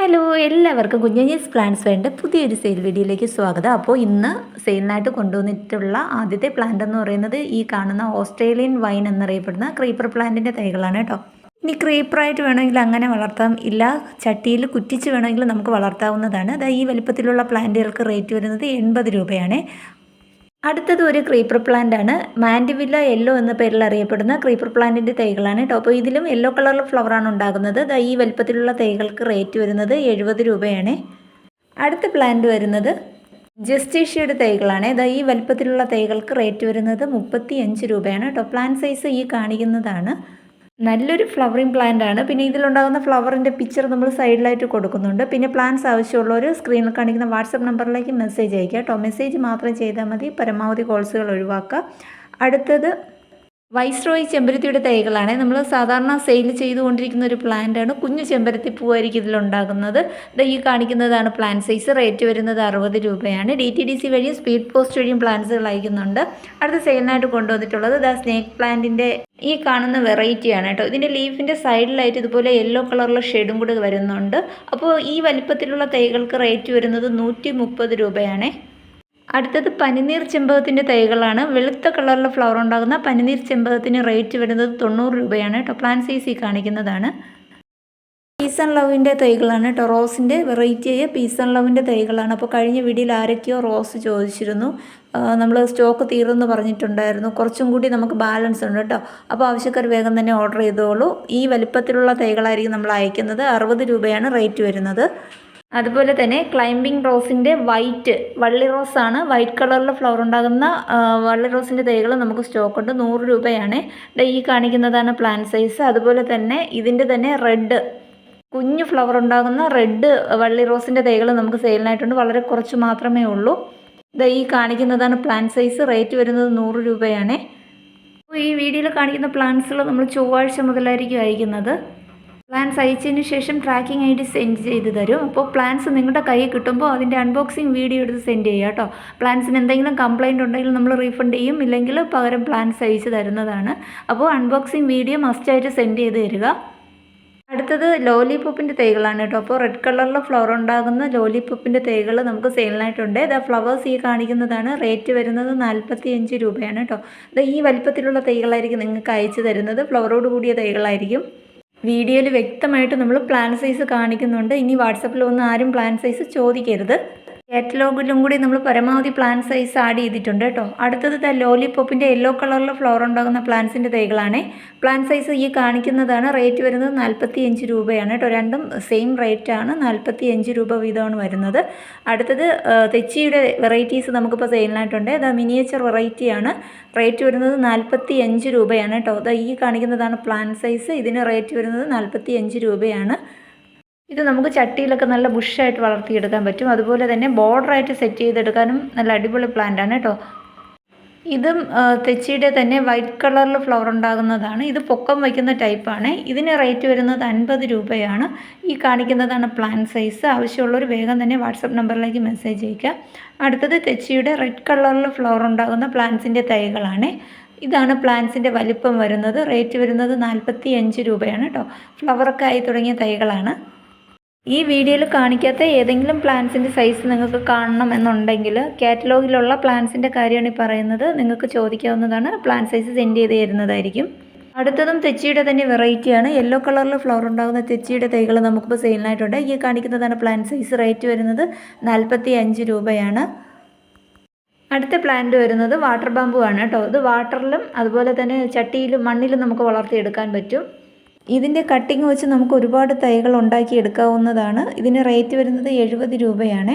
Hello എല്ലാവർക്കും കുഞ്ഞഞ്ഞീസ് plants വേണ്ട പുതിയൊരു സെയിൽ വീഡിയോയിലേക്ക് സ്വാഗതം. അപ്പോൾ ഇന്ന് സെയിലിനായിട്ട് കൊണ്ടുവന്നിട്ടുള്ള ആദ്യത്തെ പ്ലാന്റ് എന്ന് പറയുന്നത് ഈ കാണുന്ന ഓസ്ട്രേലിയൻ വൈൻ എന്നറിയപ്പെടുന്ന ക്രീപ്പർ പ്ലാന്റിന്റെ തൈകളാണ് കേട്ടോ. ഇനി ക്രീപ്പറായിട്ട് വേണമെങ്കിൽ അങ്ങനെ വളർത്താം. ഇല്ല ചട്ടിയിൽ കുറ്റിച്ച് വേണമെങ്കിൽ നമുക്ക് വളർത്താവുന്നതാണ്. അതായത് ഈ വലുപ്പത്തിലുള്ള പ്ലാന്റുകൾക്ക് റേറ്റ് വരുന്നത് എൺപത് രൂപയാണ്. അടുത്തത് ഒരു ക്രീപ്പർ പ്ലാന്റ് ആണ്. മാൻഡിവില്ല യെല്ലോ എന്ന പേരിൽ അറിയപ്പെടുന്ന ക്രീപ്പർ പ്ലാന്റിന്റെ തൈകളാണ് കേട്ടോ അപ്പോൾ ഇതിലും യെല്ലോ കളറിൽ ഫ്ലവറാണ് ഉണ്ടാകുന്നത്. ഈ വലിപ്പത്തിലുള്ള തൈകൾക്ക് റേറ്റ് വരുന്നത് എഴുപത് രൂപയാണ്. അടുത്ത പ്ലാന്റ് വരുന്നത് ജസ്റ്റീഷ്യയുടെ തൈകളാണ്. ദാ ഈ വലിപ്പത്തിലുള്ള തൈകൾക്ക് റേറ്റ് വരുന്നത് മുപ്പത്തി അഞ്ച് രൂപയാണ് കേട്ടോ പ്ലാന്റ് സൈസ് ഈ കാണിക്കുന്നതാണ്. നല്ലൊരു ഫ്ലവറിങ് പ്ലാന്റ് ആണ്. പിന്നെ ഇതിലുണ്ടാകുന്ന ഫ്ലവറിന്റെ പിക്ചർ നമ്മൾ സൈഡിലായിട്ട് കൊടുക്കുന്നുണ്ട്. പിന്നെ പ്ലാന്റ്സ് ആവശ്യമുള്ളവർ സ്ക്രീനിൽ കാണിക്കുന്ന വാട്സപ്പ് നമ്പറിലേക്ക് മെസ്സേജ് അയക്കുക കേട്ടോ. മെസ്സേജ് മാത്രം ചെയ്താൽ മതി. പരമാവധി കോൾസുകൾ ഒഴിവാക്കുക. അടുത്തത് വൈസ്രോയി ചെമ്പരത്തിയുടെ തൈകളാണ്. നമ്മൾ സാധാരണ സെയിൽ ചെയ്തുകൊണ്ടിരിക്കുന്ന ഒരു പ്ലാന്റാണ് കുഞ്ഞു ചെമ്പരത്തി പൂവായിരിക്കും ഇതിലുണ്ടാകുന്നത് ഇത് ഈ കാണിക്കുന്നതാണ് പ്ലാന്റ് സൈസ് റേറ്റ് വരുന്നത് അറുപത് രൂപയാണ്. ഡി ടി ഡി സി വഴിയും സ്പീഡ് പോസ്റ്റ് വഴിയും പ്ലാന്റ്സുകൾ അയക്കുന്നുണ്ട്. അടുത്ത സെയിലിനായിട്ട് കൊണ്ടുവന്നിട്ടുള്ളത് ദ സ്നേക്ക് പ്ലാന്റിന്റെ ഈ കാണുന്ന വെറൈറ്റിയാണ് കേട്ടോ. ഇതിന്റെ ലീഫിന്റെ സൈഡിലായിട്ട് ഇതുപോലെ യെല്ലോ കളറുള്ള ഷെയ്ഡും കൂടി വരുന്നുണ്ട്. അപ്പോൾ ഈ വലിപ്പത്തിലുള്ള തൈകൾക്ക് റേറ്റ് വരുന്നത് നൂറ്റി രൂപയാണേ. അടുത്തത് പനിനീർ ചെമ്പകത്തിന്റെ തൈകളാണ്. വെളുത്ത കളറിൽ ഫ്ലവർ ഉണ്ടാകുന്ന പനിനീർ ചെമ്പകത്തിന് റേറ്റ് വരുന്നത് തൊണ്ണൂറ് രൂപയാണ്. കേട്ടോ പ്ലാൻ സൈസി കാണിക്കുന്നതാണ് പീസൺ ലവിന്റെ തൈകളാണ്. കേട്ടോ റോസിന്റെ വെറൈറ്റിയായ പീസൺ ലവിന്റെ തൈകളാണ്. അപ്പോൾ കഴിഞ്ഞ വീഡിയോയിൽ ആരൊക്കെയോ റോസ് ചോദിച്ചിരുന്നു. നമ്മൾ സ്റ്റോക്ക് തീർന്നു പറഞ്ഞിട്ടുണ്ടായിരുന്നു. കുറച്ചും കൂടി നമുക്ക് ബാലൻസ് ഉണ്ട് കേട്ടോ അപ്പോൾ ആവശ്യക്കാർ വേഗം തന്നെ ഓർഡർ ചെയ്തോളൂ. ഈ വലിപ്പത്തിലുള്ള തൈകളായിരിക്കും നമ്മൾ അയക്കുന്നത്. അറുപത് രൂപയാണ് റേറ്റ് വരുന്നത്. അതുപോലെ തന്നെ ക്ലൈംബിംഗ് റോസിന്റെ വൈറ്റ് വള്ളി റോസാണ് വൈറ്റ് കളറിൽ ഫ്ലവർ ഉണ്ടാകുന്ന വള്ളി റോസിന്റെ തൈകൾ നമുക്ക് സ്റ്റോക്ക് ഉണ്ട്. നൂറ് രൂപയാണ്. ഈ കാണിക്കുന്നതാണ് പ്ലാൻ സൈസ് അതുപോലെ തന്നെ ഇതിന്റെ തന്നെ റെഡ് കുഞ്ഞു ഫ്ലവർ ഉണ്ടാകുന്ന റെഡ് വള്ളി റോസിന്റെ തൈകൾ നമുക്ക് സെയിലിനായിട്ടുണ്ട് വളരെ കുറച്ച് മാത്രമേ ഉള്ളൂ. ഈ കാണിക്കുന്നതാണ് പ്ലാൻ സൈസ് റേറ്റ് വരുന്നത് നൂറ് രൂപയാണ്. ഈ വീഡിയോയിൽ കാണിക്കുന്ന പ്ലാന്റ്സുകൾ നമ്മൾ ചൊവ്വാഴ്ച മുതലായിരിക്കും അയക്കുന്നത്. പ്ലാൻസ് അയച്ചതിന് ശേഷം ട്രാക്കിംഗ് ഐ ഡി സെൻഡ് ചെയ്ത് തരും. അപ്പോൾ പ്ലാൻസ് നിങ്ങളുടെ കയ്യിൽ കിട്ടുമ്പോൾ അതിന്റെ അൺബോക്സിങ് വീഡിയോ എടുത്ത് സെൻഡ് ചെയ്യുക കേട്ടോ. പ്ലാൻസിന് എന്തെങ്കിലും കംപ്ലയിന്റ് ഉണ്ടെങ്കിൽ നമ്മൾ റീഫണ്ട് ചെയ്യും. ഇല്ലെങ്കിൽ പകരം പ്ലാൻസ് അയച്ച് തരുന്നതാണ്. അപ്പോൾ അൺബോക്സിങ് വീഡിയോ മസ്റ്റായിട്ട് സെൻഡ് ചെയ്ത് തരിക. അടുത്തത് ലോലിപോപ്പിന്റെ തൈകളാണ് കേട്ടോ. അപ്പോൾ റെഡ് കളറിൽ ഫ്ലവർ ഉണ്ടാകുന്ന ലോലിപോപ്പിന്റെ തൈകൾ നമുക്ക് സെയിലിനായിട്ടുണ്ട് ഇതാ ഫ്ലവേഴ്സ് ഈ കാണിക്കുന്നതാണ്. റേറ്റ് വരുന്നത് നാൽപ്പത്തി അഞ്ച് രൂപയാണ് കേട്ടോ. ഇത് ഈ വലിപ്പത്തിലുള്ള തൈകളായിരിക്കും നിങ്ങൾക്ക് അയച്ചു തരുന്നത്. ഫ്ലവറോട് കൂടിയ തൈകളായിരിക്കും. വീഡിയോയിൽ വ്യക്തമായിട്ട് നമ്മൾ പ്ലാൻ സൈസ് കാണിക്കുന്നുണ്ട്. ഇനി വാട്സപ്പിൽ ഒന്നും ആരും പ്ലാൻ സൈസ് ചോദിക്കരുത്. കാറ്റലോഗിലും കൂടി നമ്മൾ പരമാവധി പ്ലാന്റ് സൈസ് ആഡ് ചെയ്തിട്ടുണ്ട് കേട്ടോ. അടുത്തത് ദ ലോലിപോപ്പിന്റെ യെല്ലോ കളറിൽ ഫ്ലവർ ഉണ്ടാകുന്ന പ്ലാന്റ്സിന്റെ തൈകളാണ്. പ്ലാന്റ് സൈസ് ഈ കാണിക്കുന്നതാണ്. റേറ്റ് വരുന്നത് നാൽപ്പത്തി അഞ്ച് രൂപയാണ് കേട്ടോ. രണ്ടും സെയിം റേറ്റ് ആണ്. നാൽപ്പത്തി അഞ്ച് രൂപ വീതമാണ് വരുന്നത്. അടുത്തത് തെച്ചിയുടെ വെറൈറ്റീസ് നമുക്കിപ്പോൾ സെയിലിനായിട്ടുണ്ട് ദ മിനിയേച്ചർ വെറൈറ്റിയാണ് റേറ്റ് വരുന്നത് നാൽപ്പത്തി അഞ്ച് രൂപയാണ് കേട്ടോ. ദ ഈ കാണിക്കുന്നതാണ് പ്ലാന്റ് സൈസ് ഇതിന് റേറ്റ് വരുന്നത് നാൽപ്പത്തി അഞ്ച് രൂപയാണ്. ഇത് നമുക്ക് ചട്ടിയിലൊക്കെ നല്ല ബുഷായിട്ട് വളർത്തിയെടുക്കാൻ പറ്റും. അതുപോലെ തന്നെ ബോർഡറായിട്ട് സെറ്റ് ചെയ്തെടുക്കാനും നല്ല അടിപൊളി പ്ലാന്റ് ആണ് കേട്ടോ. ഇതും തെച്ചിയുടെ തന്നെ വൈറ്റ് കളറിൽ ഫ്ലവർ ഉണ്ടാകുന്നതാണ്. ഇത് പൊക്കം വയ്ക്കുന്ന ടൈപ്പാണ് ഇതിന് റേറ്റ് വരുന്നത് അൻപത് രൂപയാണ്. ഈ കാണിക്കുന്നതാണ് പ്ലാൻ സൈസ് ആവശ്യമുള്ളവർ വേഗം തന്നെ വാട്സപ്പ് നമ്പറിലേക്ക് മെസ്സേജ് അയക്കുക അടുത്തത് തെച്ചിയുടെ റെഡ് കളറിൽ ഫ്ലവർ ഉണ്ടാകുന്ന പ്ലാന്റ്സിന്റെ തൈകളാണ്. ഇതാണ് പ്ലാന്റ്സിന്റെ വലിപ്പം വരുന്നത്. റേറ്റ് വരുന്നത് നാൽപ്പത്തി അഞ്ച് രൂപയാണ് കേട്ടോ. ഫ്ലവറൊക്കെ ആയി തുടങ്ങിയ തൈകളാണ്. ഈ വീഡിയോയിൽ കാണിക്കാത്ത ഏതെങ്കിലും പ്ലാൻസിന്റെ സൈസ് നിങ്ങൾക്ക് കാണണം എന്നുണ്ടെങ്കിൽ കാറ്റലോഗിലുള്ള പ്ലാൻസിന്റെ കാര്യമാണ് ഈ പറയുന്നത്. നിങ്ങൾക്ക് ചോദിക്കാവുന്നതാണ് പ്ലാൻ സൈസ് സെൻഡ് ചെയ്ത് തരുന്നതായിരിക്കും. അടുത്തതും തെച്ചിയുടെ തന്നെ വെറൈറ്റിയാണ് യെല്ലോ കളറിൽ ഫ്ലവർ ഉണ്ടാകുന്ന തെച്ചിയുടെ തൈകൾ നമുക്കിപ്പോൾ സെയിലിനായിട്ടുണ്ട് ഈ കാണിക്കുന്നതാണ് പ്ലാൻ സൈസ് റേറ്റ് വരുന്നത് നാൽപ്പത്തി അഞ്ച് രൂപയാണ്. അടുത്ത പ്ലാന്റ് വരുന്നത് വാട്ടർ ബാമ്പു ആണ് കേട്ടോ. ഇത് വാട്ടറിലും അതുപോലെ തന്നെ ചട്ടിയിലും മണ്ണിലും നമുക്ക് വളർത്തിയെടുക്കാൻ പറ്റും. ഇതിന്റെ കട്ടിങ് വെച്ച് നമുക്ക് ഒരുപാട് തൈകൾ ഉണ്ടാക്കി എടുക്കാവുന്നതാണ്. ഇതിന് റേറ്റ് വരുന്നത് എഴുപത് രൂപയാണ്.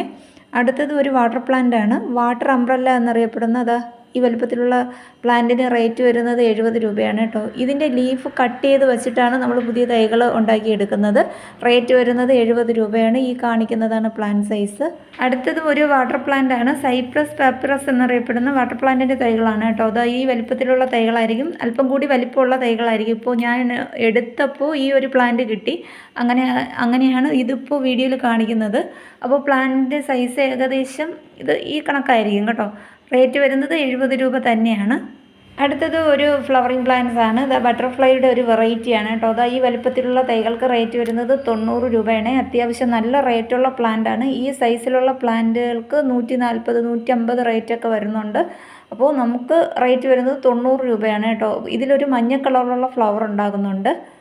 അടുത്തത് ഒരു വാട്ടർ പ്ലാന്റ് ആണ്. വാട്ടർ അംബ്രല്ല എന്നറിയപ്പെടുന്ന അതാ. ഈ വലുപ്പത്തിലുള്ള പ്ലാന്റിന് റേറ്റ് വരുന്നത് എഴുപത് രൂപയാണ് കേട്ടോ. ഇതിന്റെ ലീഫ് കട്ട് ചെയ്ത് വെച്ചിട്ടാണ് നമ്മൾ പുതിയ തൈകൾ ഉണ്ടാക്കിയെടുക്കുന്നത്. റേറ്റ് വരുന്നത് എഴുപത് രൂപയാണ്. ഈ കാണിക്കുന്നതാണ് പ്ലാന്റ് സൈസ്. അടുത്തത് ഒരു വാട്ടർ പ്ലാന്റ് ആണ്. സൈപ്രസ് പേപ്പറസ് എന്നറിയപ്പെടുന്ന വാട്ടർ പ്ലാന്റിന്റെ തൈകളാണ് കേട്ടോ. അത് ഈ വലുപ്പത്തിലുള്ള തൈകളായിരിക്കും. അല്പം കൂടി വലിപ്പമുള്ള തൈകളായിരിക്കും. ഇപ്പോൾ ഞാൻ എടുത്തപ്പോൾ ഈ ഒരു പ്ലാന്റ് കിട്ടി. അങ്ങനെ അങ്ങനെയാണ് ഇതിപ്പോൾ വീഡിയോയിൽ കാണിക്കുന്നത്. അപ്പോൾ പ്ലാന്റിന്റെ സൈസ് ഏകദേശം ഇത് ഈ കണക്കായിരിക്കും കേട്ടോ. റേറ്റ് വരുന്നത് എഴുപത് രൂപ തന്നെയാണ്. അടുത്തത് ഒരു ഫ്ലവറിങ് പ്ലാന്റ്സ് ആണ്. ഇത് ബട്ടർഫ്ലൈയുടെ ഒരു വെറൈറ്റിയാണ് കേട്ടോ. അതാ ഈ വലുപ്പത്തിലുള്ള തൈകൾക്ക് റേറ്റ് വരുന്നത് തൊണ്ണൂറ് രൂപയാണ്. അത്യാവശ്യം നല്ല റേറ്റുള്ള പ്ലാന്റ് ആണ്. ഈ സൈസിലുള്ള പ്ലാന്റുകൾക്ക് നൂറ്റി നാൽപ്പത് നൂറ്റി അമ്പത് റേറ്റൊക്കെ വരുന്നുണ്ട്. അപ്പോൾ നമുക്ക് റേറ്റ് വരുന്നത് തൊണ്ണൂറ് രൂപയാണ് കേട്ടോ. ഇതിലൊരു മഞ്ഞ കളറുള്ള ഫ്ലവർ ഉണ്ടാകുന്നുണ്ട്.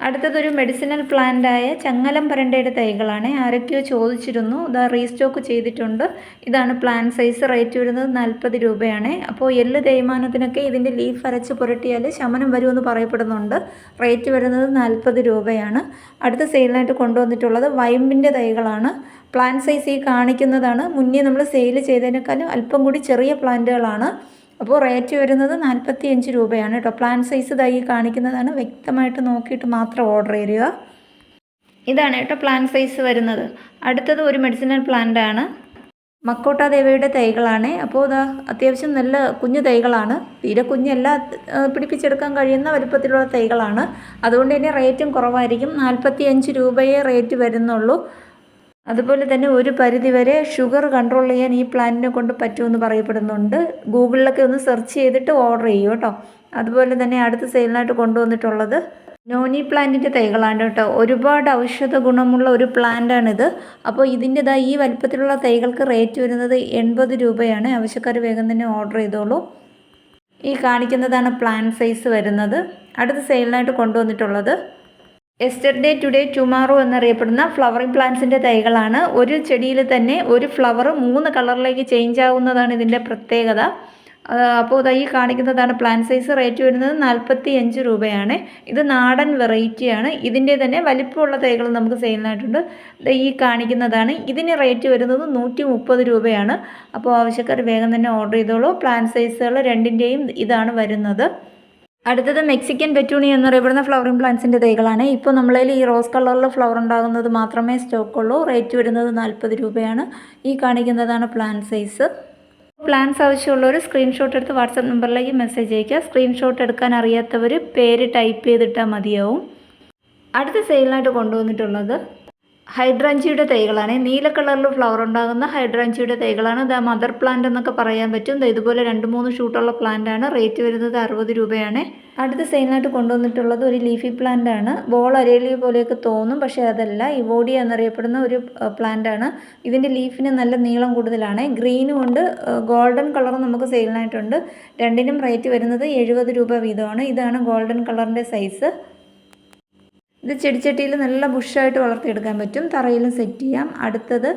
അടുത്തതൊരു മെഡിസിനൽ പ്ലാന്റായ ചങ്ങലം പരണ്ടയുടെ തൈകളാണ്. ആരൊക്കെയോ ചോദിച്ചിരുന്നു. ഇതാ റീസ്റ്റോക്ക് ചെയ്തിട്ടുണ്ട്. ഇതാണ് പ്ലാൻ സൈസ് റേറ്റ് വരുന്നത് നാൽപ്പത് രൂപയാണ്. അപ്പോൾ എല്ല് തേയ്മാനത്തിനൊക്കെ ഇതിന്റെ ലീഫ് അരച്ച് പുരട്ടിയാൽ ശമനം വരുമെന്ന് പറയപ്പെടുന്നുണ്ട്. റേറ്റ് വരുന്നത് നാൽപ്പത് രൂപയാണ്. അടുത്ത സെയിലിനായിട്ട് കൊണ്ടുവന്നിട്ടുള്ളത് വൈമ്പിന്റെ തൈകളാണ്. പ്ലാൻ സൈസ് ഈ കാണിക്കുന്നതാണ്. മുന്നേ നമ്മൾ സെയിൽ ചെയ്തതിനേക്കാളും അല്പം കൂടി ചെറിയ പ്ലാന്റുകളാണ് അപ്പോൾ റേറ്റ് വരുന്നത് നാൽപ്പത്തി അഞ്ച് രൂപയാണ് കേട്ടോ. പ്ലാൻ സൈസ് തൈ കാണിക്കുന്നതാണ്. വ്യക്തമായിട്ട് നോക്കിയിട്ട് മാത്രം ഓർഡർ ചെയ്യുക. ഇതാണ് കേട്ടോ പ്ലാൻ സൈസ് വരുന്നത്. അടുത്തത് ഒരു മെഡിസിനൽ പ്ലാന്റ് ആണ്. മക്കോട്ട ദേവയുടെ തൈകളാണ്. അപ്പോൾ ഇതാ അത്യാവശ്യം നല്ല കുഞ്ഞു തൈകളാണ്. തീരെ കുഞ്ഞല്ല പിടിപ്പിച്ചെടുക്കാൻ കഴിയുന്ന വലുപ്പത്തിലുള്ള തൈകളാണ്. അതുകൊണ്ട് തന്നെ റേറ്റും കുറവായിരിക്കും. നാൽപ്പത്തി അഞ്ച് രൂപയേ റേറ്റ് വരുന്നുള്ളൂ. അതുപോലെ തന്നെ ഒരു പരിധിവരെ ഷുഗർ കൺട്രോൾ ചെയ്യാൻ ഈ പ്ലാന്റിനെ കൊണ്ട് പറ്റുമെന്ന് പറയപ്പെടുന്നുണ്ട്. ഗൂഗിളിലൊക്കെ ഒന്ന് സെർച്ച് ചെയ്തിട്ട് ഓർഡർ ചെയ്യൂ കേട്ടോ. അതുപോലെ തന്നെ അടുത്ത സെയിലിനായിട്ട് കൊണ്ടുവന്നിട്ടുള്ളത് നോനി പ്ലാന്റിന്റെ തൈകളാണ് കേട്ടോ. ഒരുപാട് ഔഷധ ഗുണമുള്ള ഒരു പ്ലാന്റാണിത്. അപ്പോൾ ഇതിന്റെതാ ഈ വലിപ്പത്തിലുള്ള തൈകൾക്ക് റേറ്റ് വരുന്നത് എൺപത് രൂപയാണ്. ആവശ്യക്കാർ വേഗം തന്നെ ഓർഡർ ചെയ്തോളൂ. ഈ കാണിക്കുന്നതാണ് പ്ലാന്റ് സൈസ് വരുന്നത്. അടുത്ത സെയിലിനായിട്ട് കൊണ്ടുവന്നിട്ടുള്ളത്. എസ്റ്റർഡേ ടുഡേ ടുമാറോ എന്നറിയപ്പെടുന്ന ഫ്ലവറിംഗ് പ്ലാന്റ്സിന്റെ തൈകളാണ്. ഒരു ചെടിയിൽ തന്നെ ഒരു ഫ്ലവർ മൂന്ന് കളറിലേക്ക് ചേഞ്ച് ആവുന്നതാണ് ഇതിന്റെ പ്രത്യേകത. അപ്പോൾ ഇതാ ഈ കാണിക്കുന്നതാണ് പ്ലാൻ സൈസ് റേറ്റ് വരുന്നത് നാൽപ്പത്തി അഞ്ച് രൂപയാണ്. ഇത് നാടൻ വെറൈറ്റിയാണ് ഇതിന്റെ തന്നെ വലിപ്പമുള്ള തൈകൾ നമുക്ക് സെയിലിനായിട്ടുണ്ട് ഈ കാണിക്കുന്നതാണ്. ഇതിന് റേറ്റ് വരുന്നത് നൂറ്റി മുപ്പത് രൂപയാണ്. അപ്പോൾ ആവശ്യക്കാർ വേഗം തന്നെ ഓർഡർ ചെയ്തോളൂ. പ്ലാൻ സൈസുകൾ രണ്ടിന്റെയും ഇതാണ് വരുന്നത്. അടുത്തത് മെക്സിക്കൻ പെറ്റൂണി എന്നറിയപ്പെടുന്ന ഫ്ലവറിംഗ് പ്ലാന്റ്സിന്റെ തൈകളാണ്. ഇപ്പോൾ നമ്മളതിൽ ഈ റോസ് കളറിൽ ഫ്ലവർ ഉണ്ടാകുന്നത് മാത്രമേ സ്റ്റോക്കുള്ളൂ റേറ്റ് വരുന്നത് നാൽപ്പത് രൂപയാണ്. ഈ കാണിക്കുന്നതാണ് പ്ലാൻ സൈസ് പ്ലാൻസ് ആവശ്യമുള്ളവർ സ്ക്രീൻഷോട്ട് എടുത്ത് വാട്സപ്പ് നമ്പറിലേക്ക് മെസ്സേജ് അയയ്ക്കുക. സ്ക്രീൻഷോട്ട് എടുക്കാൻ അറിയാത്തവർ പേര് ടൈപ്പ് ചെയ്തിട്ടാൽ മതിയാവും. അടുത്ത സെയിലിനായിട്ട് കൊണ്ടുവന്നിട്ടുള്ളത് ഹൈഡ്രാഞ്ചിയുടെ തൈകളാണ്. നീല കളറിൽ ഫ്ലവർ ഉണ്ടാകുന്ന ഹൈഡ്രാഞ്ചിയുടെ തൈകളാണ്. ദ മദർ പ്ലാന്റ് എന്നൊക്കെ പറയാൻ പറ്റും. ഇതുപോലെ രണ്ട് മൂന്ന് ഷൂട്ടുള്ള പ്ലാന്റ് ആണ്. റേറ്റ് വരുന്നത് അറുപത് രൂപയാണ്. അടുത്ത സെയിലിനായിട്ട് കൊണ്ടുവന്നിട്ടുള്ളത് ഒരു ലീഫി പ്ലാന്റ് ആണ്. ബോൾ അരേലിയ പോലെയൊക്കെ തോന്നും പക്ഷേ അതല്ല. ഇവോഡിയ എന്നറിയപ്പെടുന്ന ഒരു പ്ലാന്റ് ആണ്. ഇതിന്റെ ലീഫിന് നല്ല നീളം കൂടുതലാണ്. ഗ്രീനും ഉണ്ട് ഗോൾഡൻ കളറും നമുക്ക് സെയിലിനായിട്ടുണ്ട് രണ്ടിനും റേറ്റ് വരുന്നത് എഴുപത് രൂപ വീതമാണ്. ഇതാണ് ഗോൾഡൻ കളറിന്റെ സൈസ് ഇത് ചെടിച്ചട്ടിയിൽ നല്ല ബുഷായിട്ട് വളർത്തിയെടുക്കാൻ പറ്റും. തറയിലും സെറ്റ് ചെയ്യാം. അടുത്തത്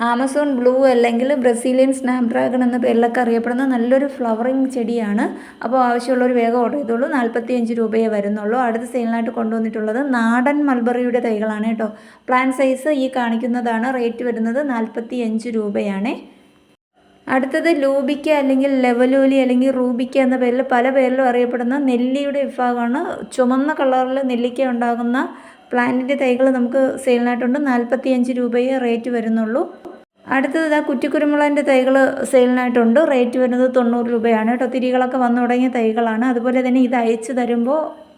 ആമസോൺ ബ്ലൂ അല്ലെങ്കിൽ ബ്രസീലിയൻ സ്നാപ് ഡ്രാഗൺ എന്ന പേരിലൊക്കെ അറിയപ്പെടുന്ന നല്ലൊരു ഫ്ലവറിങ് ചെടിയാണ്. അപ്പോൾ ആവശ്യമുള്ളൊരു വേഗം ഓർഡർ ചെയ്തോളൂ. നാൽപ്പത്തി അഞ്ച് രൂപയെ വരുന്നുള്ളൂ. അടുത്ത സെയിലിനായിട്ട് കൊണ്ടുവന്നിട്ടുള്ളത് നാടൻ മൽബറിയുടെ തൈകളാണ് കേട്ടോ. പ്ലാൻ സൈസ് ഈ കാണിക്കുന്നതാണ്. റേറ്റ് വരുന്നത് നാൽപ്പത്തി രൂപയാണേ രൂപയാണ്. അടുത്തത് ലൂബിക്ക അല്ലെങ്കിൽ ലെവലൂലി അല്ലെങ്കിൽ റൂബിക്ക എന്ന പേരിൽ പല പേരിലും അറിയപ്പെടുന്ന നെല്ലിയുടെ വിഭാഗമാണ്. ചുമന്ന കളറിൽ നെല്ലിക്ക ഉണ്ടാകുന്ന പ്ലാന്റിന്റെ തൈകൾ നമുക്ക് സെയിലിനായിട്ടുണ്ട്. നാൽപ്പത്തി അഞ്ച് രൂപയെ റേറ്റ് വരുന്നുള്ളൂ. അടുത്തത് ഇതാ കുറ്റിക്കുരുമുളകിന്റെ തൈകൾ സെയിലിനായിട്ടുണ്ട്. റേറ്റ് വരുന്നത് തൊണ്ണൂറ് രൂപയാണ് കേട്ടോ. തിരികളൊക്കെ വന്നു തുടങ്ങിയ തൈകളാണ്. അതുപോലെ തന്നെ ഇത് അയച്ചു തരുമ്പോൾ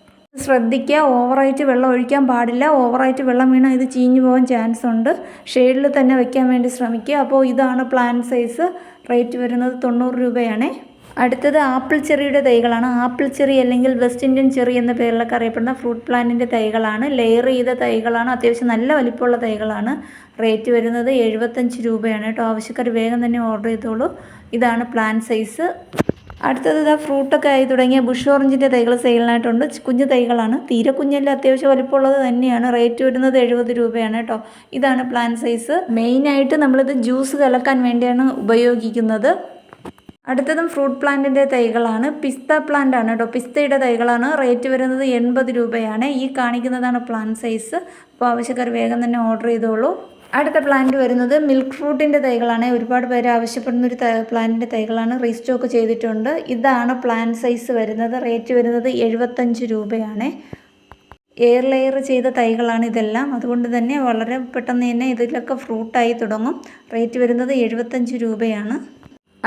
ശ്രദ്ധിക്കുക. ഓവറായിട്ട് വെള്ളം ഒഴിക്കാൻ പാടില്ല. ഓവറായിട്ട് വെള്ളം വീണാൽ ഇത് ചീഞ്ഞു പോകാൻ ചാൻസ് ഉണ്ട്. ഷെയ്ഡിൽ തന്നെ വെക്കാൻ വേണ്ടി ശ്രമിക്കുക. അപ്പോൾ ഇതാണ് പ്ലാൻ സൈസ്. റേറ്റ് വരുന്നത് തൊണ്ണൂറ് രൂപയാണ്. അടുത്തത് ആപ്പിൾ ചെറിയുടെ തൈകളാണ്. ആപ്പിൾ ചെറി അല്ലെങ്കിൽ വെസ്റ്റ് ഇന്ത്യൻ ചെറി എന്ന പേരിലൊക്കെ അറിയപ്പെടുന്ന ഫ്രൂട്ട് പ്ലാന്റിന്റെ തൈകളാണ്. ലെയർ ചെയ്ത തൈകളാണ്. അത്യാവശ്യം നല്ല വലിപ്പമുള്ള തൈകളാണ്. റേറ്റ് വരുന്നത് എഴുപത്തഞ്ച് രൂപയാണ് കേട്ടോ. ആവശ്യക്കാർ വേഗം തന്നെ ഓർഡർ ചെയ്തോളൂ. ഇതാണ് പ്ലാൻ സൈസ്. അടുത്തത് ഇതാ ഫ്രൂട്ടൊക്കെ ആയി തുടങ്ങിയ ബുഷ് ഓറഞ്ചിന്റെ തൈകൾ സെയിലിനായിട്ടുണ്ട്. കുഞ്ഞു തൈകളാണ്. തീരെ കുഞ്ഞല്ല അത്യാവശ്യം വലിപ്പമുള്ളത് തന്നെയാണ്. റേറ്റ് വരുന്നത് എഴുപത് രൂപയാണ് കേട്ടോ. ഇതാണ് പ്ലാൻ സൈസ്. മെയിനായിട്ട് നമ്മളിത് ജ്യൂസ് കലക്കാൻ വേണ്ടിയാണ് ഉപയോഗിക്കുന്നത്. അടുത്തതും ഫ്രൂട്ട് പ്ലാന്റിന്റെ തൈകളാണ്. പിസ്ത പ്ലാന്റ് ആണ് കേട്ടോ. പിസ്തയുടെ തൈകളാണ്. റേറ്റ് വരുന്നത് എൺപത് രൂപയാണ്. ഈ കാണിക്കുന്നതാണ് പ്ലാന്റ് സൈസ്. അപ്പോൾ ആവശ്യക്കാർ വേഗം തന്നെ ഓർഡർ ചെയ്തോളൂ. അടുത്ത പ്ലാന്റ് വരുന്നത് മിൽക്ക് ഫ്രൂട്ടിന്റെ തൈകളാണ്. ഒരുപാട് പേര് ആവശ്യപ്പെടുന്ന ഒരു പ്ലാന്റിന്റെ തൈകളാണ്. റീസ്റ്റോക്ക് ചെയ്തിട്ടുണ്ട്. ഇതാണ് പ്ലാൻ സൈസ് വരുന്നത്. റേറ്റ് വരുന്നത് എഴുപത്തഞ്ച് രൂപയാണ്. എയർ ലെയർ ചെയ്ത തൈകളാണ് ഇതെല്ലാം. അതുകൊണ്ട് തന്നെ വളരെ പെട്ടെന്ന് തന്നെ ഇതിലൊക്കെ ഫ്രൂട്ടായി തുടങ്ങും. റേറ്റ് വരുന്നത് എഴുപത്തഞ്ച് രൂപയാണ്.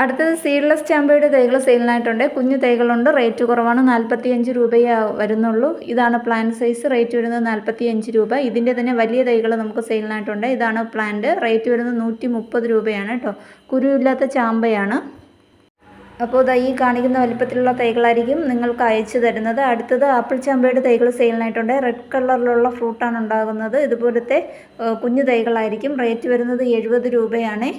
അടുത്തത് സീഡ്ലെസ് ചാമ്പയുടെ തൈകൾ സെയിലിനായിട്ടുണ്ട് കുഞ്ഞു തൈകളുണ്ട്. റേറ്റ് കുറവാണ്. നാൽപ്പത്തിയഞ്ച് രൂപയേ വരുന്നുള്ളൂ. ഇതാണ് പ്ലാന്റ് സൈസ് റേറ്റ് വരുന്നത് നാൽപ്പത്തിയഞ്ച് രൂപ. ഇതിന്റെ തന്നെ വലിയ തൈകൾ നമുക്ക് സെയിലിനായിട്ടുണ്ട് ഇതാണ് പ്ലാന്റ് റേറ്റ് വരുന്നത് നൂറ്റി മുപ്പത് രൂപയാണ് കേട്ടോ കുരുവില്ലാത്ത ചാമ്പയാണ്. അപ്പോൾ ദാ ഈ കാണിക്കുന്ന വലിപ്പത്തിലുള്ള തൈകളായിരിക്കും നിങ്ങൾക്ക് അയച്ചു തരുന്നത്. അടുത്തത് ആപ്പിൾ ചാമ്പയുടെ തൈകൾ സെയിലിനായിട്ടുണ്ട് റെഡ് കളറിലുള്ള ഫ്രൂട്ടാണ് ഉണ്ടാകുന്നത്. ഇതുപോലത്തെ കുഞ്ഞു തൈകളായിരിക്കും. റേറ്റ് വരുന്നത് എഴുപത് രൂപയാണ്.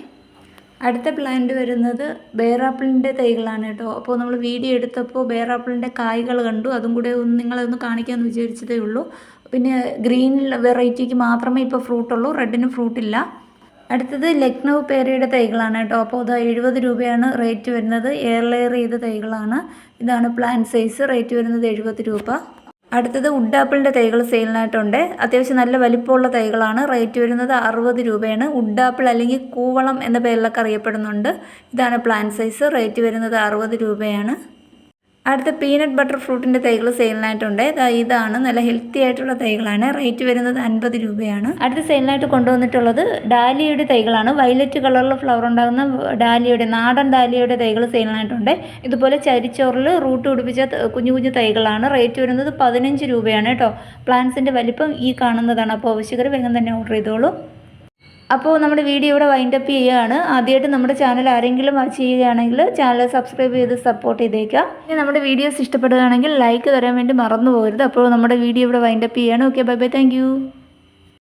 അടുത്ത പ്ലാന്റ് വരുന്നത് ബേറാപ്പിളിന്റെ തൈകളാണ് കേട്ടോ. അപ്പോൾ നമ്മൾ വീഡിയോ എടുത്തപ്പോൾ ബേറാപ്പിളിന്റെ കായ്കൾ കണ്ടു. അതും കൂടെ ഒന്ന് നിങ്ങളെ ഒന്ന് കാണിക്കാമെന്ന് വിചാരിച്ചതേ ഉള്ളൂ. പിന്നെ ഗ്രീൻ വെറൈറ്റിക്ക് മാത്രമേ ഇപ്പോൾ ഫ്രൂട്ട് ഫ്രൂട്ടുള്ളൂ റെഡിന് ഫ്രൂട്ടില്ല അടുത്തത് ലക്നൗ പേരയുടെ തൈകളാണ് കേട്ടോ. അപ്പോൾ അത് എഴുപത് രൂപയാണ് റേറ്റ് വരുന്നത്. എയർ ലെയർ ചെയ്ത തൈകളാണ്. ഇതാണ് പ്ലാന്റ് സൈസ് റേറ്റ് വരുന്നത് എഴുപത് രൂപ. അടുത്തത് വുഡ് ആപ്പിളിന്റെ തൈകൾ സെയിലിനായിട്ടുണ്ട്. അത്യാവശ്യം നല്ല വലിപ്പമുള്ള തൈകളാണ്. റേറ്റ് വരുന്നത് അറുപത് രൂപയാണ്. വുഡ് ആപ്പിൾ അല്ലെങ്കിൽ കൂവളം എന്ന പേരിലൊക്കെ അറിയപ്പെടുന്നുണ്ട്. ഇതാണ് പ്ലാൻ സൈസ്. റേറ്റ് വരുന്നത് അറുപത് രൂപയാണ്. അടുത്ത പീനട്ട് ബട്ടർ ഫ്രൂട്ടിന്റെ തൈകൾ സെയിലിനായിട്ടുണ്ട് ഇതാണ്. നല്ല ഹെൽത്തി ആയിട്ടുള്ള തൈകളാണ്. റേറ്റ് വരുന്നത് അൻപത് രൂപയാണ്. അടുത്ത സെയിലിനായിട്ട് കൊണ്ടുവന്നിട്ടുള്ളത് ഡാലിയയുടെ തൈകളാണ്. വയലറ്റ് കളറിൽ ഫ്ലവർ ഉണ്ടാകുന്ന ഡാലിയയുടെ നാടൻ ഡാലിയയുടെ തൈകൾ സെയിലിനായിട്ടുണ്ട് ഇതുപോലെ ചരിച്ചോറിൽ റൂട്ട് പിടിപ്പിച്ച കുഞ്ഞു കുഞ്ഞു തൈകളാണ്. റേറ്റ് വരുന്നത് പതിനഞ്ച് രൂപയാണ് കേട്ടോ. പ്ലാന്റ്സിന്റെ വലിപ്പം ഈ കാണുന്നതാണ്. അപ്പോൾ അവശ്യകർ വേഗം തന്നെ ഓർഡർ ചെയ്തോളൂ. അപ്പോൾ നമ്മുടെ വീഡിയോ ഇവിടെ വൈൻഡപ്പ് ചെയ്യുകയാണ്. ആദ്യമായിട്ട് നമ്മുടെ ചാനൽ ആരെങ്കിലും വാച്ച് ചെയ്യുകയാണെങ്കിൽ ചാനൽ സബ്സ്ക്രൈബ് ചെയ്ത് സപ്പോർട്ട് ചെയ്തേക്കാം ഇനി നമ്മുടെ വീഡിയോസ് ഇഷ്ടപ്പെടുകയാണെങ്കിൽ ലൈക്ക് തരാൻ വേണ്ടി മറന്നു പോകരുത് അപ്പോൾ നമ്മുടെ വീഡിയോ ഇവിടെ വൈൻഡപ്പ് ചെയ്യുകയാണ്. Okay bye bye thank